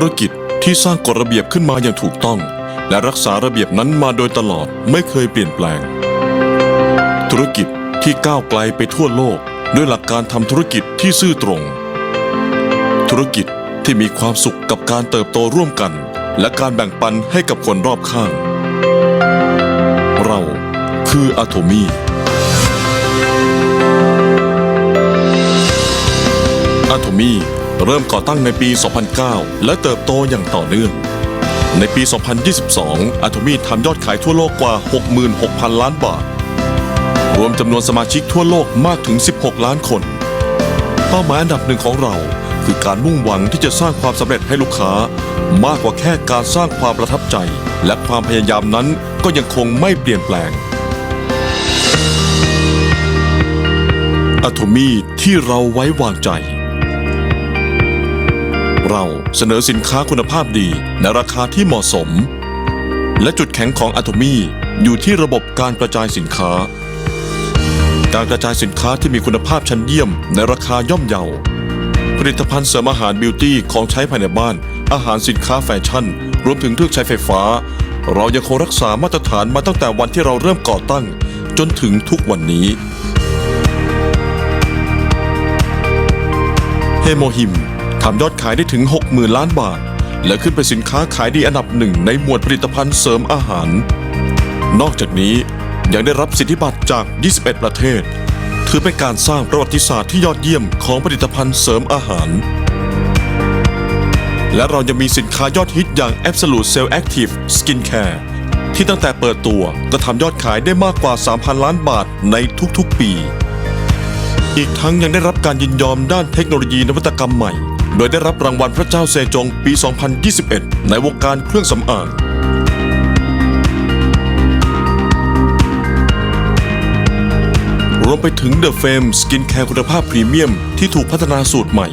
ธุรกิจที่สร้างกฎระเบียบขึ้นมาอย่างถูกต้อง และรักษาระเบียบนั้นมาโดยตลอดไม่เคยเปลี่ยนแปลง ธุรกิจที่ก้าวไกลไปทั่วโลก ด้วยหลักการทำธุรกิจที่ซื่อตรง ธุรกิจที่มีความสุขกับการเติบโตร่วมกัน และการแบ่งปันให้กับคนรอบข้าง เราคืออะโทมีอะโทมี เริ่มก่อตั้งในปี 2009 และเติบโตอย่างต่อเนื่อง ในปี 2022อะโทมีทำยอดขายทั่วโลกกว่า 66,000 ล้านบาท รวมจำนวนสมาชิกทั่วโลกมากถึง 16 ล้านคน เป้าหมายอันดับหนึ่งของเรา คือการมุ่งหวังที่จะสร้างความสำเร็จให้ลูกค้า มากกว่าแค่การสร้างความประทับใจ และความพยายามนั้นก็ยังคงไม่เปลี่ยนแปลงอะโทมีที่เราไว้วางใจ เราเสนอสินค้าคุณภาพดีในราคาที่เหมาะสม และจุดแข็งของอะโทมีอยู่ที่ระบบการกระจายสินค้า การกระจายสินค้าที่มีคุณภาพชั้นเยี่ยมในราคาย่อมเยา ผลิตภัณฑ์เสริมอาหารบิวตี้ของใช้ภายในบ้าน อาหารสินค้าแฟชั่น รวมถึงเครื่องใช้ไฟฟ้า เรายังคงรักษามาตรฐานมาตั้งแต่วันที่เราเริ่มก่อตั้ง จนถึงทุกวันนี้เฮโมฮิมำยอดขายได้ถึง 60,000 ล้านบาท และขึ้นเป็นสินค้าขายดีอันดับหนึ่งในหมวดผลิตภัณฑ์เสริมอาหาร นอกจากนี้ยังได้รับสิทธิบัตรจาก 21 ประเทศ ถือเป็นการสร้างประวัติศาสตร์ที่ยอดเยี่ยมของผลิตภัณฑ์เสริมอาหาร และเรายังมีสินค้ายอดฮิตอย่าง Absolute Cell Active Skin Care ที่ตั้งแต่เปิดตัวก็ทำยอดขายได้มากกว่า 3,000 ล้านบาทในทุกๆปี อีกทั้งยังได้รับการยินยอมด้านเทคโนโลยีนวัตกรรมใหม่ โดยได้รับรางวัลพระเจ้าเซจงปี 2021 ในวงการเครื่องสำอางรวมไปถึง The Fame Skin Care คุณภาพพรีเมียมที่ถูกพัฒนาสูตรใหม่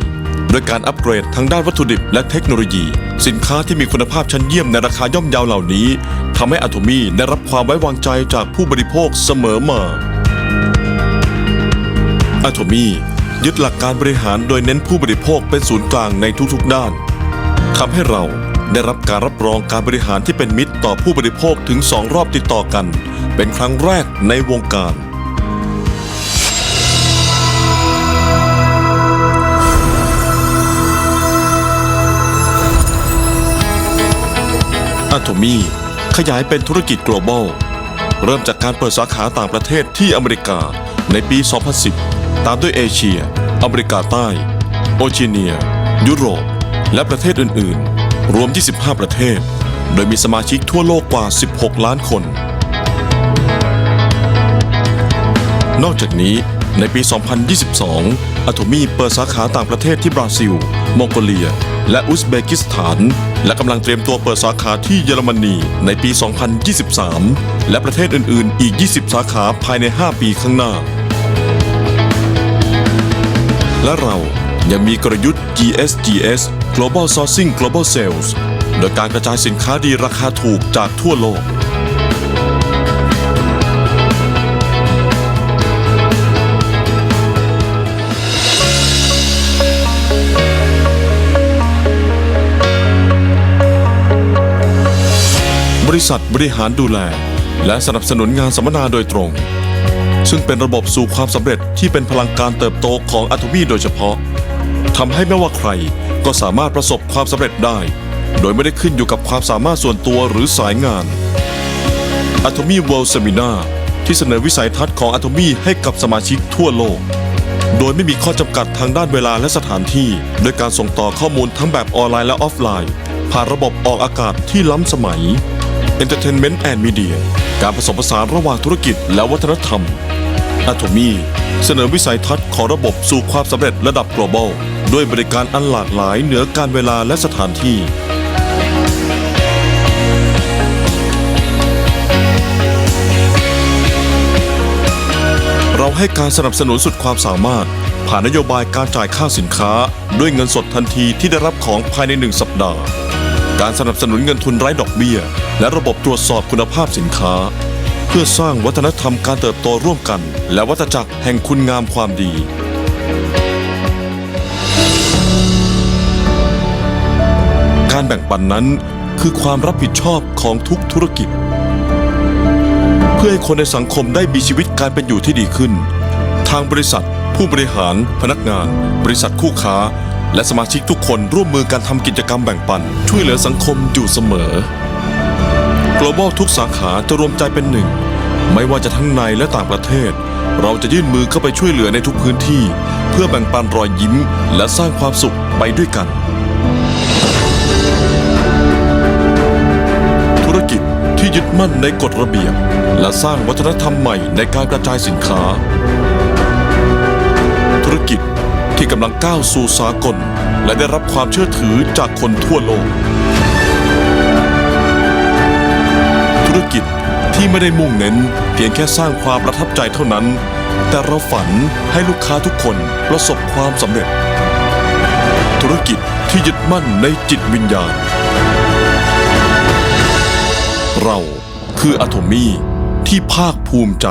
โดยการอัปเกรดทั้งด้านวัตถุดิบและเทคโนโลยี สินค้าที่มีคุณภาพชั้นเยี่ยมในราคาย่อมเยาวเหล่านี้ทำให้อะโทมีได้รับความไว้วางใจจากผู้บริโภคเสมอมาอะโทมี ยึดหลักการบริหารโดยเน้นผู้บริโภคเป็นศูนย์กลางในทุกๆด้านทำให้เราได้รับการรับรองการบริหารที่เป็นมิตรต่อผู้บริโภคถึง2รอบติดต่อกัน เป็นครั้งแรกในวงการอะโทมีขยายเป็นธุรกิจ global เริ่มจากการเปิดสาขาต่างประเทศที่อเมริกาในปี 2010 ตามด้วยเอเชีย อเมริกาใต้ โอเชียเนีย ยุโรป และประเทศอื่น ๆ รวม 25 ประเทศ โดยมีสมาชิกทั่วโลกกว่า 16 ล้านคน นอกจากนี้ในปี 2022อะโทมีเปิดสาขาต่างประเทศที่บราซิล มองโกเลีย และอุซเบกิสถาน และกำลังเตรียมตัวเปิดสาขาที่เยอรมนีในปี 2023 และประเทศอื่น ๆ อีก 20 สาขาภายใน 5 ปีข้างหน้า และเรายังมีกลยุทธ์ GSGS Global Sourcing Global Sales โดยการกระจายสินค้าดีราคาถูกจากทั่วโลก บริษัทบริหารดูแล และสนับสนุนงานสัมมนาโดยตรง ซึ่งเป็นระบบสู่ความสำเร็จที่เป็นพลังการเติบโตของอะโทมีโดยเฉพาะทำให้ไม่ว่าใครก็สามารถประสบความสำเร็จได้ โดยไม่ได้ขึ้นอยู่กับความสามารถส่วนตัวหรือสายงาน Atomy World Seminar ที่เสนอวิสัยทัศน์ของ Atomy ให้กับสมาชิกทั่วโลก โดยไม่มีข้อจำกัดทางด้านเวลาและสถานที่ โดยการส่งต่อข้อมูลทั้งแบบออนไลน์และออฟไลน์ ผ่านระบบออกอากาศที่ล้ำสมัย Entertainment and Media การผสมผสานระหว่างธุรกิจและวัฒนธรรม Atomy เสนอวิสัยทัศน์ของระบบสู่ความสำเร็จระดับ global ด้วยบริการอันหลากหลายเหนือการเวลาและสถานที่ เราให้การสนับสนุนสุดความสามารถ ผ่านนโยบายการจ่ายค่าสินค้า ด้วยเงินสดทันทีที่ได้รับของภายในหนึ่งสัปดาห์ การสนับสนุนเงินทุนไร้ดอกเบี้ย และระบบตรวจสอบคุณภาพสินค้า เพื่อสร้างวัฒนธรรมการเติบโตร่วมกัน และวัตจักรแห่งคุณงามความดี การแบ่งปันนั้นคือความรับผิดชอบของทุกธุรกิจ เพื่อให้คนในสังคมได้มีชีวิตการเป็นอยู่ที่ดีขึ้น ทางบริษัท ผู้บริหาร พนักงาน บริษัทคู่ค้า และสมาชิกทุกคนร่วมมือกันทำกิจกรรมแบ่งปัน ช่วยเหลือสังคมอยู่เสมอ global ทุกสาขาจะรวมใจเป็นหนึ่ง ไม่ว่าจะทั้งในและต่างประเทศ เราจะยื่นมือเข้าไปช่วยเหลือในทุกพื้นที่ เพื่อแบ่งปันรอยยิ้ม และสร้างความสุขไปด้วยกัน ธุรกิจที่ยึดมั่นในกฎระเบียบ และสร้างวัฒนธรรมใหม่ในการกระจายสินค้า ธุรกิจที่กำลังก้าวสู่สากล และได้รับความเชื่อถือจากคนทั่วโลก รกิจที่ไม่ได้มุ่งเน้น เพียงแค่สร้างความประทับใจเท่านั้น แต่เราฝันให้ลูกค้าทุกคนประสบความสำเร็จ ธุรกิจที่ยึดมั่นในจิตวิญญาณ เราคืออะโทมี่ที่ภาคภูมิใจ